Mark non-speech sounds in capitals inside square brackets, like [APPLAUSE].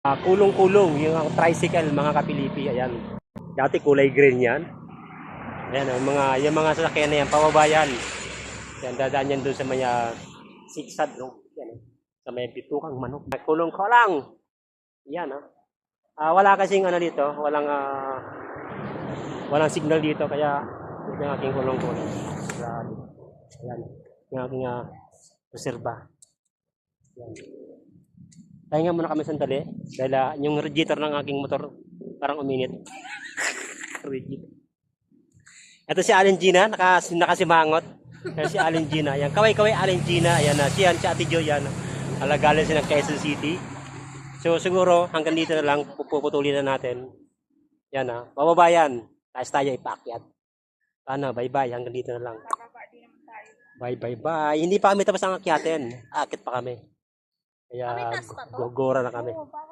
Ah, kulong-kulong, yung tricycle, mga kapilipi, ayan. Dati kulay green yan. Ayan, ang mga, yung mga sasakyan na yan, pababayan. Yan, dadaan yan doon sa may siksad, no? Yan, sa may bitukang manok. Kulong ko lang. Yan, ah. Ah, wala kasing ano dito, walang ah, walang signal dito, kaya yung aking kulong-kulong. Ayan, yung aking ah, reserva. Yan. Pahinga muna kami sandali dahil ah, yung radiator ng aking motor parang uminit. [LAUGHS] Ito si Allen Gina, naka, nakasimangot. Yan si Allen Gina. Yan, kaway-kaway Allen Gina. Ayan na, siyan, si Ate Jo, yan. Alagalan siya ng Quezon City. So siguro hanggang dito na lang, puputulin na natin. Yan na, bababa yan. Tapos tayo ipakyat. Ano, bye-bye, hanggang dito na lang. Bye, bye, bye. Hindi pa kami tapos ang akyatin. Akit pa kami. Kaya, Kami taas pa to? gogora na kami. Oo, bakit